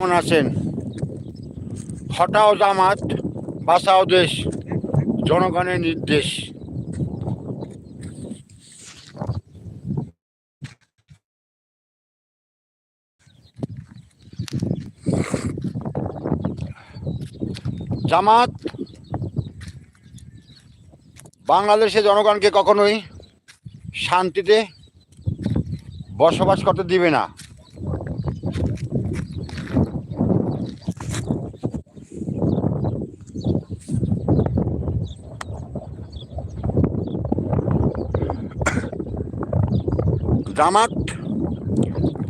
কেমন আছেন? হটাও জামাত, বাঁচাও দেশ, জনগণের নির্দেশ। জামাত, বাংলাদেশের জনগণকে কখনোই শান্তিতে বসবাস করতে দিবে না। জামাত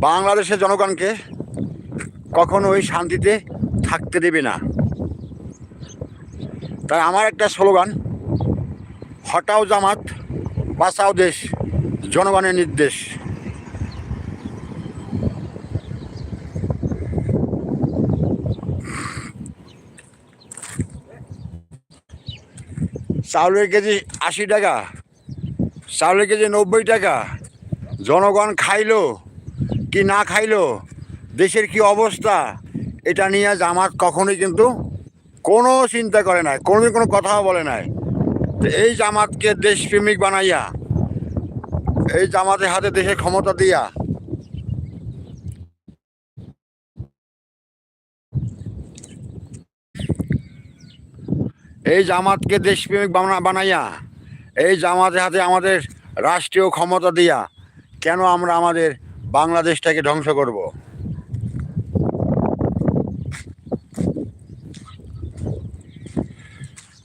বাংলাদেশের জনগণকে কখনোই শান্তিতে থাকতে দেবে না। তাই আমার একটা স্লোগান, হটাও জামাত, বাঁচাও দেশ, জনগণের নির্দেশ। চাউলের কেজি আশি টাকা, চাউলের কেজি নব্বই টাকা জনগণ খাইলো কি না খাইলো? দেশের কি অবস্থা? এটা নিয়ে জামাত কখনোই কিন্তু কোনো চিন্তা করে নাই, কোনোদিন কোনো কথাও বলে নাই। তো এই জামাতকে দেশপ্রেমিক বানাইয়া, এই জামাতের হাতে দেশের ক্ষমতা দিয়া। এই জামাতকে দেশপ্রেমিক বানা, বানাইয়া, এই জামাতের হাতে আমাদের রাষ্ট্রীয় ক্ষমতা দিয়া কেন আমরা আমাদের বাংলাদেশটাকে ধ্বংস করব?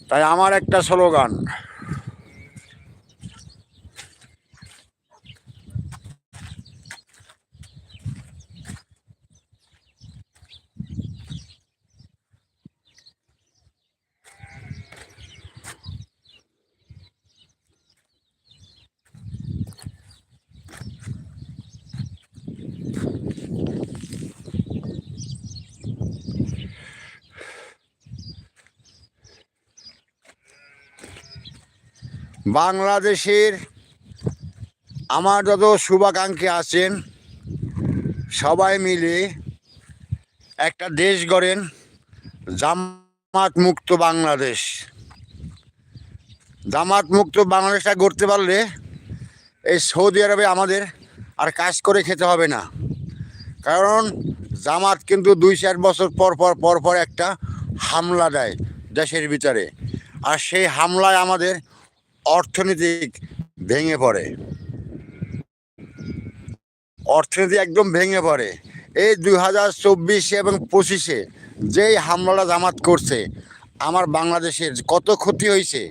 তাই আমার একটা স্লোগান বাংলাদেশের আমার যত শুভাকাঙ্ক্ষী আছেন, সবাই মিলে একটা দেশ গড়েন জামাত মুক্ত বাংলাদেশ। জামাত মুক্ত বাংলাদেশটা গড়তে পারলে এই সৌদি আরবে আমাদের আর কাজ করে খেতে হবে না। কারণ জামাত কিন্তু দুই চার বছর পর পর পর পর একটা হামলা দেয় দেশের ভিতরে। আর সেই হামলায় আমাদের অর্থনৈতিক ভেঙে পড়ে। অর্থনীতি একদম ভেঙে পড়ে। এই দুই হাজার চব্বিশে এবং পঁচিশে যেই হামলাটা জামাত করছে, আমার বাংলাদেশের কত ক্ষতি হয়েছে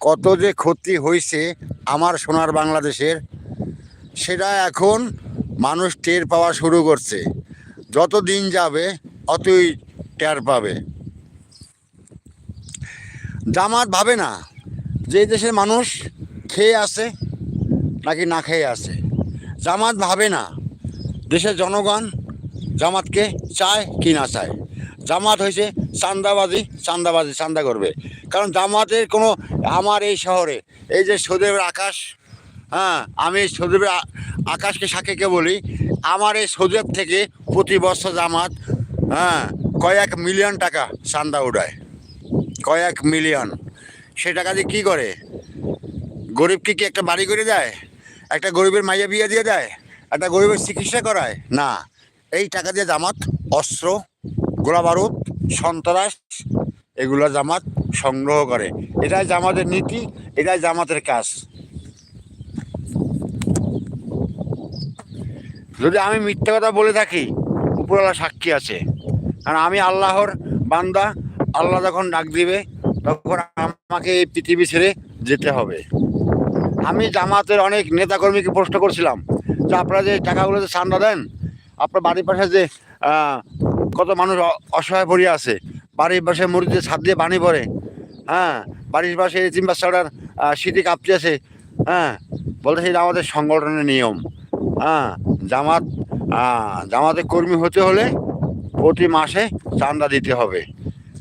কত যে ক্ষতি হয়েছে আমার সোনার বাংলাদেশের, সেটা এখন মানুষ টের পাওয়া শুরু করছে। যত দিন যাবে, অতই টের পাবে। জামাত ভাবে না। যে দেশের মানুষ খেয়ে আছে নাকি না খেয়ে আছে জামাত ভাবে না। দেশের জনগণ জামাতকে চায় কি না চায়। জামাত হয়েছে চান্দাবাজি চান্দাবাজি, চান্দা করবে। কারণ জামাতের কোনো, আমার এই শহরে, এই যে সৌদেবের আকাশ হ্যাঁ আমি সৌদেবের আকাশকে সাক্ষীকে বলি, আমার এই সৌদেব থেকে প্রতি বছর জামাত হ্যাঁ কয়েক মিলিয়ন টাকা চান্দা উঠায় কয়েক মিলিয়ন। সে টাকা দিয়ে কী করে? গরিবকে কি একটা বাড়ি করে দেয়? একটা গরিবের মাইয়া বিয়ে দিয়ে দেয়? একটা গরিবের চিকিৎসা করায়? না। এই টাকা দিয়ে জামাত, অস্ত্র, গোলা বারুদ, সন্ত্রাস এগুলো জামাত সংগ্রহ করে। এটাই জামাতের নীতি, এটাই জামাতের কাজ। যদি আমি মিথ্যা কথা বলে থাকি উপরওয়ালা সাক্ষী আছে। কারণ আমি আল্লাহর বান্দা, আল্লাহ যখন ডাক দিবে তখন আমাকে এই পৃথিবী ছেড়ে যেতে হবে। আমি জামাতের অনেক নেতাকর্মীকে প্রশ্ন করছিলাম যে, আপনারা যে টাকাগুলো যে চান্দা দেন, আপনার বাড়ির পাশে যে কত মানুষ অসহায় পড়ে আছে, বাড়ির পাশে মুরগিতে ছাদ দিয়ে পানি পড়ে হ্যাঁ বাড়ির পাশে এতিম বাচ্চাটার শীতে কাঁপতে আছে হ্যাঁ বলতে সেটা আমাদের সংগঠনের নিয়ম। হ্যাঁ জামাত জামাতের কর্মী হতে হলে প্রতি মাসে চান্দা দিতে হবে।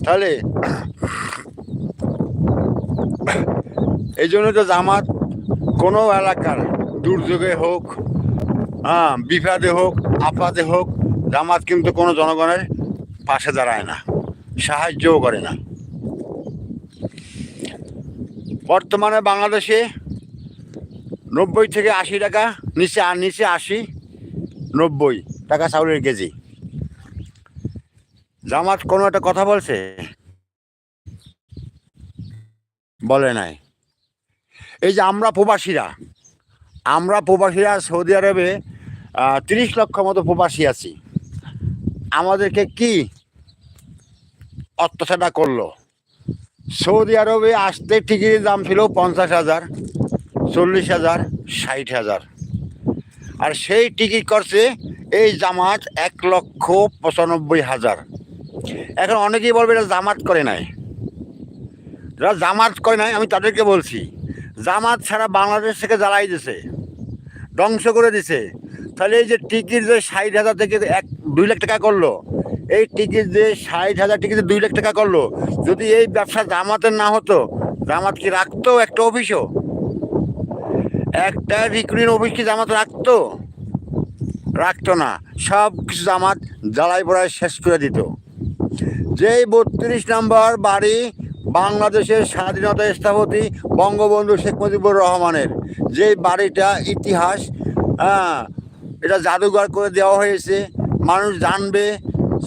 তাহলে এই জন্য তো জামাত কোনো এলাকার দুর্যোগে হোক হ্যাঁ বিপদে হোক, আপাদে হোক, জামাত কিন্তু কোনো জনগণের পাশে দাঁড়ায় না, সাহায্যও করে না। বর্তমানে বাংলাদেশে নব্বই থেকে আশি টাকা, নিচে আর নিচে আশি, নব্বই টাকা চাউলের কেজি। জামাত কোনো একটা কথা বলছে? বলে নাই। এই যে আমরা প্রবাসীরা আমরা প্রবাসীরা সৌদি আরবে তিরিশ লক্ষ মতো প্রবাসী আছি। আমাদেরকে কি অত্যাচারটা করল? সৌদি আরবে আসতে টিকিটের দাম ছিল পঞ্চাশ হাজার, চল্লিশ হাজার, ষাট হাজার। আর সেই টিকিট করছে এই জামাত এক লক্ষ পঁচানব্বই হাজার। এখন অনেকেই বলবে এটা জামাত করে নাই। যারা জামাত করে নাই, আমি তাদেরকে বলছি জামাত ছাড়া বাংলাদেশ থেকে জ্বালাই দিছে, ধ্বংস করে দিছে। তাহলে এই যে টিকিট যে ষাট হাজার থেকে এক, দুই লাখ টাকা করল, এই টিকিট যে ষাট হাজার টিকিট দুই লাখ টাকা করল, যদি এই ব্যবসা জামাতের না হতো, জামাত কি রাখতো একটা অফিসও? একটা রিক্রুটিং অফিস কি জামাত রাখতো? রাখতো না। সব কিছু জামাত জ্বালাই পড়ায় শেষ করে দিত। যেই বত্রিশ নম্বর বাড়ি বাংলাদেশের স্বাধীনতা স্থপতি বঙ্গবন্ধু শেখ মুজিবুর রহমানের। যেই বাড়িটা ইতিহাস হ্যাঁ এটা জাদুঘর করে দেওয়া হয়েছে। মানুষ জানবে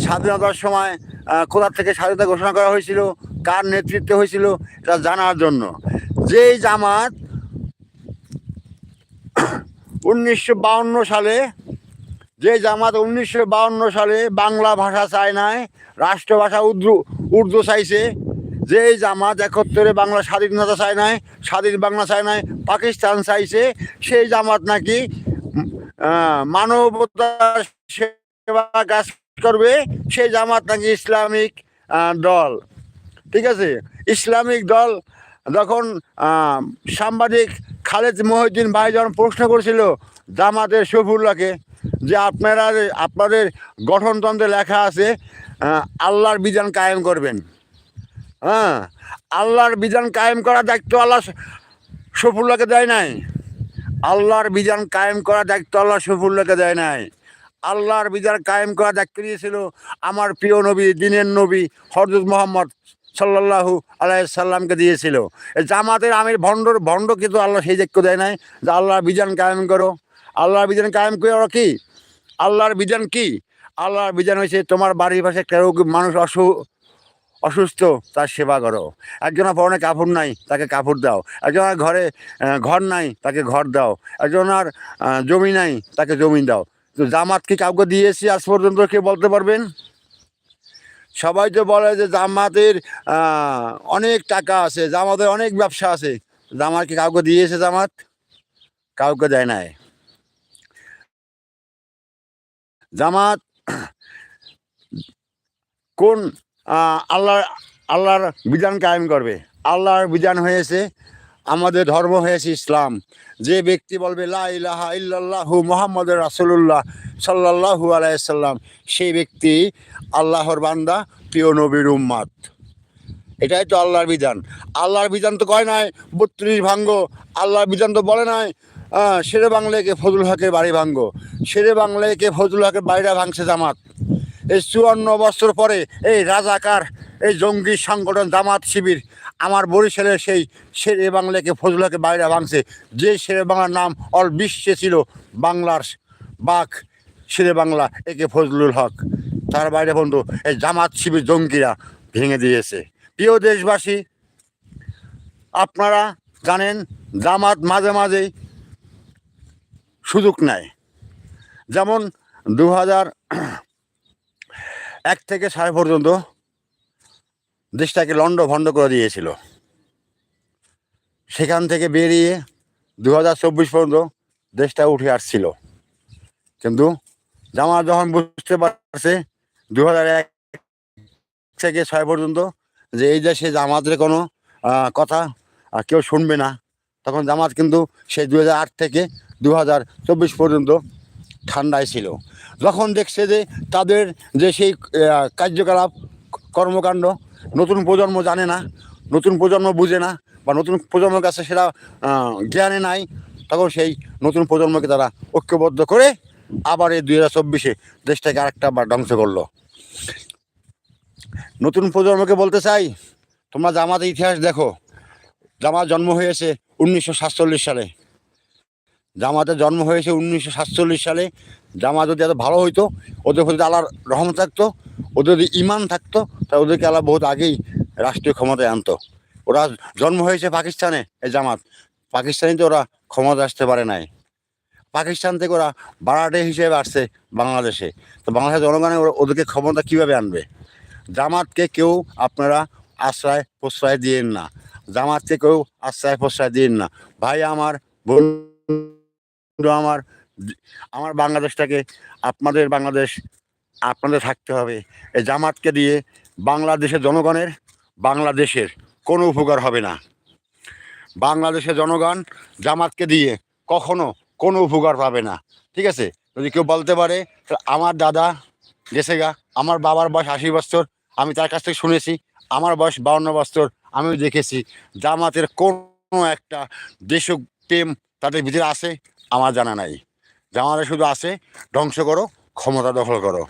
স্বাধীনতার সময় আহ, কোথা থেকে স্বাধীনতা ঘোষণা করা হয়েছিল কার নেতৃত্বে হয়েছিল এটা জানার জন্য। যেই জামাত উনিশশো সালে যে জামাত উনিশশো সালে বাংলা ভাষা চায় নাই রাষ্ট্রভাষা উর্দু উর্দু চাইছে যে এই জামাত একত্তরে বাংলা স্বাধীনতা চায় নাই, স্বাধীন বাংলা চায় নাই, পাকিস্তান চাইছে, সেই জামাত নাকি মানবতার সেবা কাজ করবে, সেই জামাত নাকি ইসলামিক দল। ঠিক আছে? ইসলামিক দল যখন সাংবাদিক খালেদ মহিউদ্দিন ভাই যখন প্রশ্ন করেছিল জামাতের শফুল্লাহকে যে আপনারা আপনাদের গঠনতন্ত্রে লেখা আছে আল্লাহর বিধান কায়েম করবেন। হ্যাঁ আল্লাহর বিধান কায়েম করার দায়িত্ব আল্লাহ শফুল্লাহকে দেয় নাই। আল্লাহর বিধান কায়েম করার দায়িত্ব আল্লাহ শফুল্লাহকে দেয় নাই। আল্লাহর বিধান কায়েম করার দায়িত্ব দিয়েছিল আমার প্রিয় নবী, দিনের নবী হরজত মোহাম্মদ সাল্লাল্লাহু আলাইসাল্লামকে দিয়েছিল। জামাতের আমির ভণ্ডর ভণ্ড কিন্তু আল্লাহ সেই দায়িত্ব দেয় নাই যে আল্লাহর বিধান কায়েম করো। আল্লাহর বিধান কায়েম করে ওরা কি? আল্লাহর বিধান কি? আল্লাহর বিধান হয়েছে তোমার বাড়ির পাশে কেউ মানুষ অসু অসুস্থ, তার সেবা করো। একজনের পরনে কাপড় নাই, তাকে কাপড় দাও। একজনের ঘরে ঘর নাই, তাকে ঘর দাও। একজনের জমি নাই, তাকে জমি দাও। তো জামাত কি কাউকে দিয়েছি আজ পর্যন্ত কে বলতে পারবেন? সবাই তো বলে যে জামাতের অনেক টাকা আছে, জামাতের অনেক ব্যবসা আছে। জামাত কি কাউকে দিয়েছে জামাত? কাউকে দেয় নাই। জামাত, কোন আল্লাহর আল্লাহর বিধান কায়েম করবে। আল্লাহর বিধান হয়েছে আমাদের ধর্ম হয়েছে ইসলাম। যে ব্যক্তি বলবে, লা ইলাহা ইল্লাল্লাহু মোহাম্মদ রাসুল্লাহ সাল্লাল্লাহু আলাইসাল্লাম সেই ব্যক্তি আল্লাহর বান্দা, প্রিয় নবীর উম্মাদ। এটাই তো আল্লাহর বিধান। আল্লাহর বিধান তো কয় নাই? বত্রিশ ভাঙ্গ। আল্লাহর বিধান তো বলে নাই? শেরে বাংলাকে ফজল হকের বাড়ি ভাঙ্গ? শেরে বাংলাকে ফজল হকের বাড়িটা ভাঙছে জামাত? এই চুয়ান্ন বছর পরে এই রাজাকার, এই জঙ্গি সংগঠন, জামাত শিবির আমার বরিশালের সেই শেরে বাংলাকে ফজল হকের বাড়িটা ভাঙছে। যে শেরে বাংলার নাম অল বিশ্বে ছিল বাংলার বাঘ শেরে বাংলা, একে ফজলুল হক। তার বাইরে বন্ধু, এই জামাত শিবির জঙ্গিরা ভেঙে দিয়েছে। প্রিয় দেশবাসী, আপনারা জানেন, জামাত মাঝে মাঝেই সুযোগ নেয়। যেমন দু হাজার এক থেকে সাড়ে পর্যন্ত দেশটাকে লন্ড ভন্ড করে দিয়েছিল। সেখান থেকে বেরিয়ে দু হাজার চব্বিশ পর্যন্ত দেশটা উঠে আসছিল। কিন্তু জামাত যখন বুঝতে পারছে দু হাজার এক থেকে ছয় পর্যন্ত যে এই দেশে জামাতের কোনো কথা কেউ শুনবে না, তখন জামাত কিন্তু সেই দু হাজার আট থেকে দু হাজার চব্বিশ পর্যন্ত ঠান্ডায় ছিল। যখন দেখছে যে তাদের যে সেই কার্যকলাপ, কর্মকাণ্ড, নতুন প্রজন্ম জানে না, নতুন প্রজন্ম বুঝে না, বা নতুন প্রজন্মের কাছে সেটা জ্ঞানে নাই, তখন সেই নতুন প্রজন্মকে তারা ঐক্যবদ্ধ করে আবার এই দুই হাজার চব্বিশে দেশটাকে আরেকটা বার ধ্বংস করল। নতুন প্রজন্মকে বলতে চাই, তোমরা জামাতের ইতিহাস দেখো। জামাত জন্ম হয়েছে উনিশশো সাতচল্লিশ সালে। জামাতের জন্ম হয়েছে উনিশশো সাতচল্লিশ সালে। জামা যদি এত ভালো হইতো, ওদের প্রতি আল্লাহর রহম থাকতো, ওদের যদি ইমান থাকতো তা ওদেরকে আল্লাহ বহুত আগেই রাষ্ট্রীয় ক্ষমতায় আনতো। ওরা জন্ম হয়েছে পাকিস্তানে, এই জামাত। পাকিস্তানে তো ওরা ক্ষমতা আসতে পারে নাই। পাকিস্তান থেকে ওরা বারাটে হিসেবে আসছে বাংলাদেশে। তো বাংলাদেশের জনগণে ওরা- ওদেরকে ক্ষমতা কীভাবে আনবে? জামাতকে কেউ আপনারা আশ্রয়, প্রশ্রয় দিয়েন না। জামাতকে কেউ আশ্রয়, প্রশ্রয় দিন না। ভাই, আমার বন্ধু আমার আমার বাংলাদেশটাকে, আপনাদের বাংলাদেশ, আপনাদের থাকতে হবে। এই জামাতকে দিয়ে বাংলাদেশের জনগণের বাংলাদেশের কোনো উপকার হবে না। বাংলাদেশের জনগণ জামাতকে দিয়ে কখনো কোনো উপকার পাবে না। ঠিক আছে? যদি কেউ বলতে পারে আমার দাদা গেছে গা, আমার বাবার বয়স আশি বছর, আমি তার কাছ থেকে শুনেছি, আমার বয়স বাউন্ন বছর, আমিও দেখেছি। জামাতের কোনো একটা দেশপ্রেম তাদের ভিতরে আছে। আমার জানা নাই। জামাতে শুধু আছে, ধ্বংস করো, ক্ষমতা দখল করো।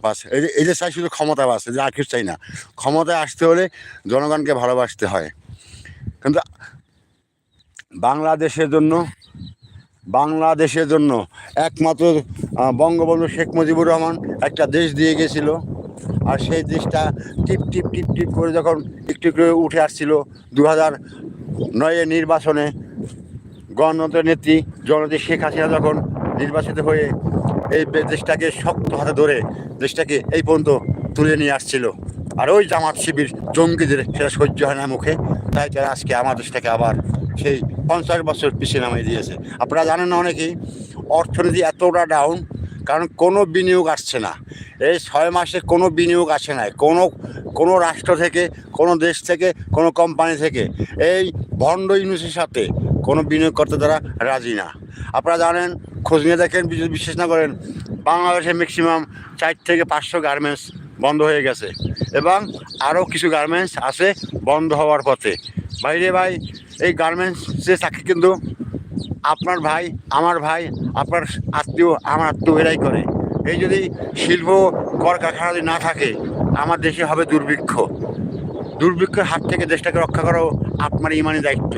বাস, এই যে এই যে চাই শুধু ক্ষমতা বাস যে আর কিছু চাই না। ক্ষমতায় আসতে হলে জনগণকে ভালোবাসতে হয়। কিন্তু বাংলাদেশের জন্য বাংলাদেশের জন্য একমাত্র বঙ্গবন্ধু শেখ মুজিবুর রহমান একটা দেশ দিয়ে গেছিল। আর সেই দেশটা টিপ টিপ টিপ টিপ করে যখন একটু একটু উঠে আসছিল দু হাজার নয়ের নির্বাচনে গণতন্ত্রের নেত্রী জননেত্রী শেখ হাসিনা যখন নির্বাচিত হয়ে এই দেশটাকে শক্ত হাতে ধরে দেশটাকে এই পর্যন্ত তুলে নিয়ে আসছিল, আর ওই জামাত শিবির জঙ্গিদের সেটা সহ্য হয় না মুখে, তাই তারা আজকে আমার দেশটাকে আবার সেই পঞ্চাশ বছর পিছিয়ে নামিয়ে দিয়েছে। আপনারা জানেন না অনেকেই, অর্থনীতি এতটা ডাউন কারণ কোনো বিনিয়োগ আসছে না। এই ছয় মাসে কোনো বিনিয়োগ আসে নাই, কোনো কোনো রাষ্ট্র থেকে, কোনো দেশ থেকে, কোনো কোম্পানি থেকে। এই ভণ্ড ইউনিসের সাথে কোনো বিনিয়োগ করতে তারা রাজি না। আপনারা জানেন, খোঁজ নিয়ে দেখেন বিশ্বাস না করেন, বাংলাদেশে ম্যাক্সিমাম চার থেকে পাঁচশো গার্মেন্টস বন্ধ হয়ে গেছে এবং আরও কিছু গার্মেন্টস আছে বন্ধ হওয়ার পথে। বাইরে ভাই, এই গার্মেন্টসে চাকরি কিন্তু আপনার ভাই, আমার ভাই, আপনার আত্মীয়, আমার আত্মীয় এরাই করে। এই যদি শিল্প কলকারখানা যদি না থাকে, আমার দেশে হবে দুর্ভিক্ষ। দুর্ভিক্ষের হাত থেকে দেশটাকে রক্ষা করাও আপনার ইমানি দায়িত্ব।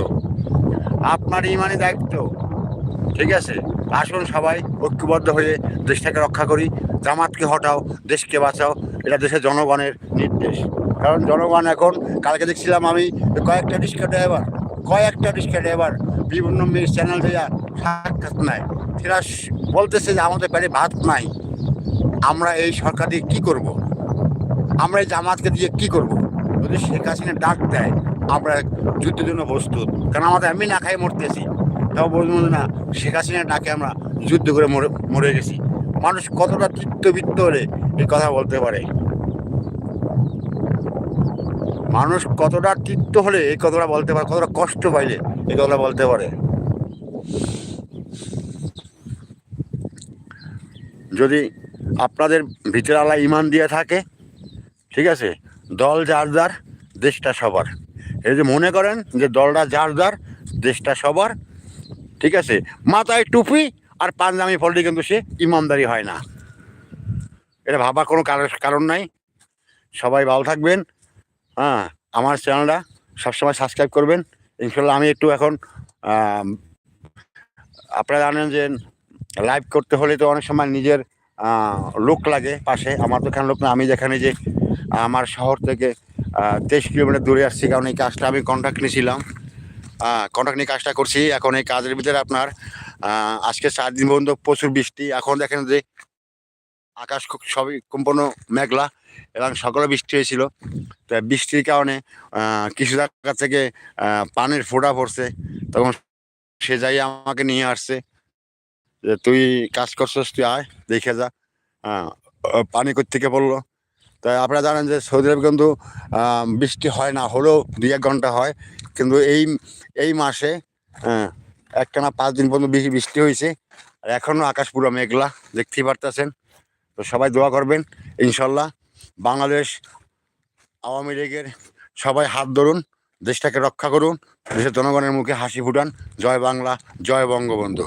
আপনার ইমানি দায়িত্ব। ঠিক আছে? আসুন সবাই ঐক্যবদ্ধ হয়ে দেশটাকে রক্ষা করি, জামাতকে হটাও, দেশকে বাঁচাও, এটা দেশের জনগণের নির্দেশ। কারণ জনগণ এখন, কালকে দেখছিলাম আমি কয়েকটা রিক্সা ড্রাইভার কয়েকটা রিক্সা ড্রাইভার বিভিন্ন চ্যানেল থেকে সাক্ষাৎ নেয়। সেটা বলতেছে যে আমাদের পেটে ভাত নাই। আমরা এই সরকার দিয়ে কী করব। আমরা এই জামাতকে দিয়ে কি করব। যদি শেখ হাসিনা ডাক দেয় আমরা যুদ্ধের জন্য প্রস্তুত। কারণ আমাদের আমি না খাই মরতেছি। তাও বলব না, শেখ হাসিনার ডাকে আমরা যুদ্ধ করে মরে মরে গেছি। মানুষ কতটা চিত্তবৃত্ত হলে এই কথা বলতে পারে? মানুষ কতটা চিত্ত হলে এই কথাটা বলতে পারে? কতটা কষ্ট পাইলে এই কথাটা বলতে পারে? যদি আপনাদের ভিতরে আল্লাহ ইমান দিয়ে থাকে, ঠিক আছে? দল যার যার, দেশটা সবার। এই যে মনে করেন যে দলটা যার যার, দেশটা সবার, ঠিক আছে? মাথায় টুপি আর পাঞ্জামি ফলটি কিন্তু সে ইমানদারি হয় না। এটা ভাবার কোনো কারণ- নাই। সবাই ভালো থাকবেন। হ্যাঁ আমার চ্যানেলটা সবসময় সাবস্ক্রাইব করবেন। ইনশাল্লাহ আমি একটু এখন আপনারা জানেন যে লাইভ করতে হলে তো অনেক সময় নিজের লোক লাগে পাশে। আমার তো এখানে লোক না, আমি যেখানে যে, আমার শহর থেকে তেইশ কিলোমিটার দূরে আসছি, কারণ এই কাজটা আমি কন্ট্রাক্ট নিয়েছিলাম। কন্ট্রাক্ট নিয়ে কাজটা করছি, এখন এই কাজের ভিতরে আপনার আজকে চার দিন পর্যন্ত প্রচুর বৃষ্টি। এখন দেখেন যে, আকাশ খুব, সবই সম্পূর্ণ মেঘলা এবং সকালে বৃষ্টি হয়েছিল। তো বৃষ্টির কারণে কিছু জায়গা থেকে পানির ফোঁটা পড়ছে। তখন সে যাই আমাকে নিয়ে আসছে। যে তুই কাজ করছিস, তুই আয়, দেখে যা। হ্যাঁ পানি থেকে পড়ল? তাই আপনারা জানেন যে সৌদি আরবে কিন্তু বৃষ্টি হয় না, হলেও দুই এক ঘণ্টা হয়। কিন্তু এই এই মাসে হ্যাঁ একটানা পাঁচ দিন পর্যন্ত বেশি বৃষ্টি হয়েছে। আর এখনও আকাশ পুরো মেঘলা, দেখতেই পারতেছেন। তো সবাই দোয়া করবেন, ইনশাল্লাহ বাংলাদেশ আওয়ামী লীগের সবাই হাত ধরুন, দেশটাকে রক্ষা করুন, দেশের জনগণের মুখে হাসি ফুটান। জয় বাংলা, জয় বঙ্গবন্ধু।